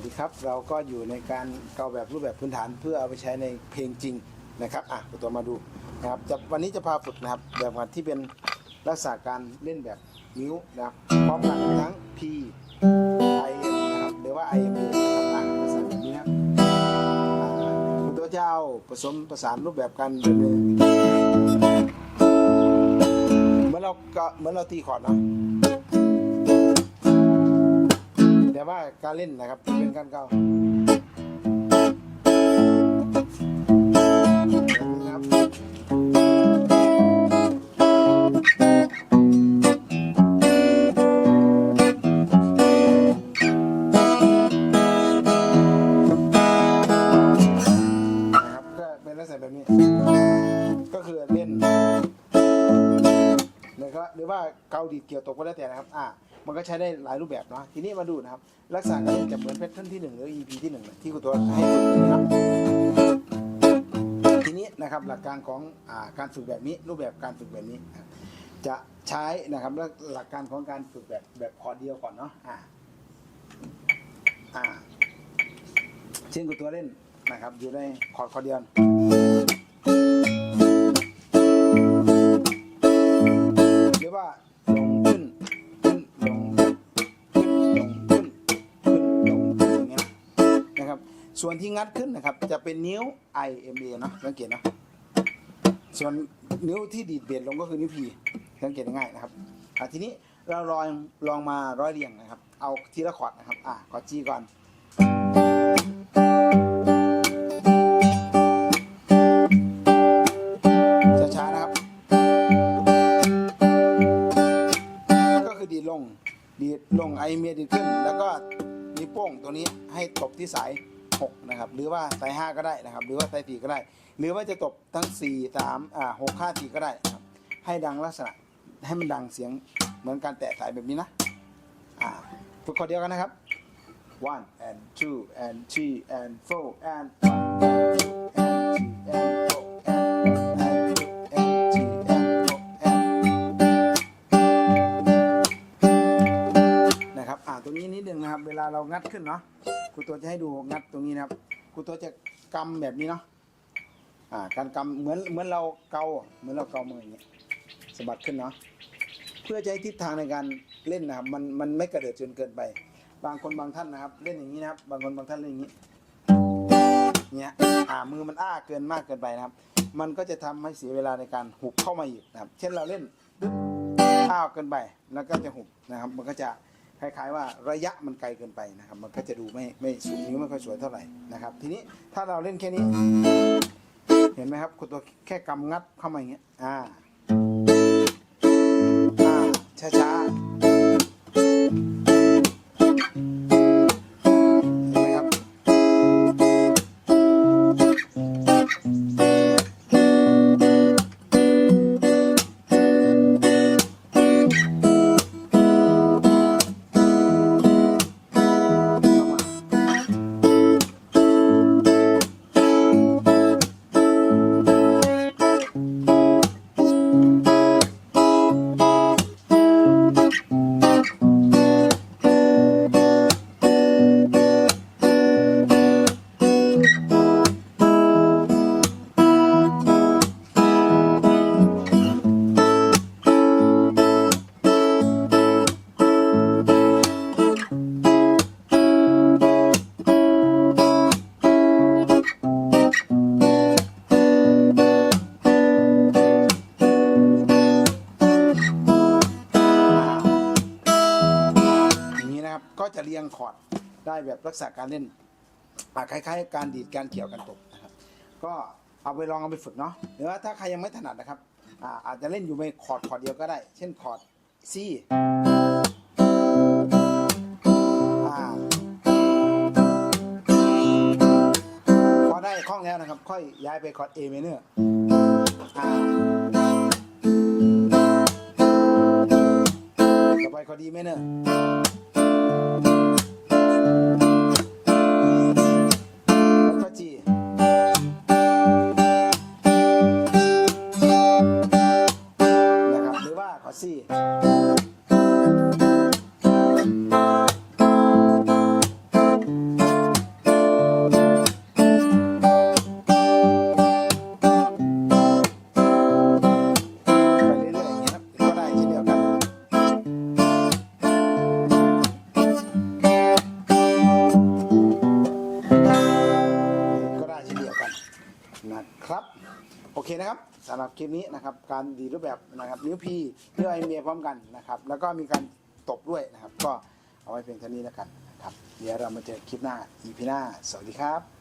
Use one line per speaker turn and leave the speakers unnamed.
วัสดีครับ เราก็อยู่ในการเกาแบบรูปแบบพื้นฐานเพื่อเอาไปใช้ในเพลงจริงนะครับอะตัวมาดูนะครับจะวันนี้จะพาฝึกนะครับแบบงานที่เป็นลักษณะการเล่นแบบนิ้วนะครับพร้อมกันทั้ง P I M นะครับหรือว่า I M A นะครับอะลักษณะแบบนี้นะครับคุณตัวเจ้าผสมประสานรูปแบบกันเหมือนเราก็เหมือนเราตีคอร์ดเนาะ แต่ว่าการเล่นนะครับเป็นการเก่านะครับก็เป็นลักษณะแบบนี้ก็คื อนนะครับหรือว่าเกาดีดเกี่ยวตกก็แล้วแต่นะครับอ่ามันก็ใช้ได้หลายรูปแบบเนาะทีนี้มาดูนะครับ ลักษณะการเล่นจะเหมือนแพทเทิร์นที่ 1 หรือ EP ที่1นะที่คุณตัวให้ฝึกนะครับทีนี้นะครับหลักการของอาการฝึกแบบนี้รูปแบบการฝึกแบบนี้จะใช้นะครับหลักหลักการของการฝึกแบบแบบคอร์ดเดียวก่อนเนาะอ่าอ่าเช่นคุณตัวเล่นนะครับอยู่ในคอร์ดคอร์ดเดียว ส่วนที่งัดขึ้นนะครับ จะเป็นนิ้ว I M A เนาะสังเกตเนาะส่วนนิ้วที่ดีดเบียดลงก็คือนิ้ว P สังเกตง่ายนะครับอะทีนี้เราลองลองมาร้อยเรียงนะครับ เอาทีละคอร์ดนะครับอะคอร์ด G ก่อนช้าๆนะครับ ก็คือดีดลงดีดลงไอเมียดีดขึ้น แล้วก็นิ้วโป้งตัวนี้ให้ตบที่สาย 6นะครับหรือว่าสาย5ก็ได้นะครับ หรือว่าสาย4ก็ได้ หรือว่าจะตบทั้ง 4 3อ่า6 5 4ก็ได้นะครับให้ดังลักษณะให้มันดังเสียงเหมือนการแตะสายแบบนี้นะอ่าฝึกข้อเดียวกันนะครับ one and two and three and four and one and two and three and four and one and two and three and four and นะครับอ่าตรงนี้นิดนึงนะครับ เวลาเรางัดขึ้นเนาะ รูตัวจะให้ดูงัดตรงนี้นะครับครูตัวจะกำแบบนี้เนาะอ่าการกำเหมือนเหมือนเราเกาเหมือนเราเกามืออย่างเงี้ยสะบัดขึ้นเนาะเพื่อจะให้ทิศทางในการเล่นนะครับมันมันไม่กระเดิดจนเกินไป บางคนบางท่านนะครับ เล่นอย่างนี้นะครับ บางคนบางท่านเล่นอย่างนี้เนี่ยอ่ามือมันอ้าเกินมากเกินไปนะครับ มันก็จะทำให้เสียเวลาในการหุบเข้ามาอีกนะครับ เช่นเราเล่นอ้าวเกินไปแล้วก็จะหุบนะครับ มันก็จะ คล้ายๆว่าระยะมันไกลเกินไปนะครับ มันก็จะดูไม่ไม่สูงนิ้วไม่ค่อยสวยเท่าไหร่นะครับ ทีนี้ถ้าเราเล่นแค่นี้ เห็นไหมครับคุณตัวแค่กำงัดเข้ามาอย่างเงี้ยอ่าอ่าช้าๆ จะเรียงคอร์ดได้แบบลักษณะการเล่นคล้ายๆ การดีดการเกี่ยวกันตกนะครับ ก็เอาไปลองเอาไปฝึกเนาะหรือว่าถ้าใครยังไม่ถนัดนะครับอาอาจจะเล่นอยู่ในคอร์ดคอร์ดเดียวก็ได้ เช่นคอร์ด C อ่าพอได้คล่องแล้วนะครับ ค่อยย้ายไปคอร์ด A minor ต่อไปคอร์ด D minor เคนะครับสำหรับคลิปนี้นะครับการดีรูปแบบนะครับนิ้วพีนิ้วไอเมียพร้อมกันนะครับแล้วก็มีการตบด้วยนะครับ ก็เอาไว้เพียงเท่านี้แล้วกันนะครับเดี๋ยวเรามาเจอคลิปหน้าอีพีหน้า สวัสดีครับ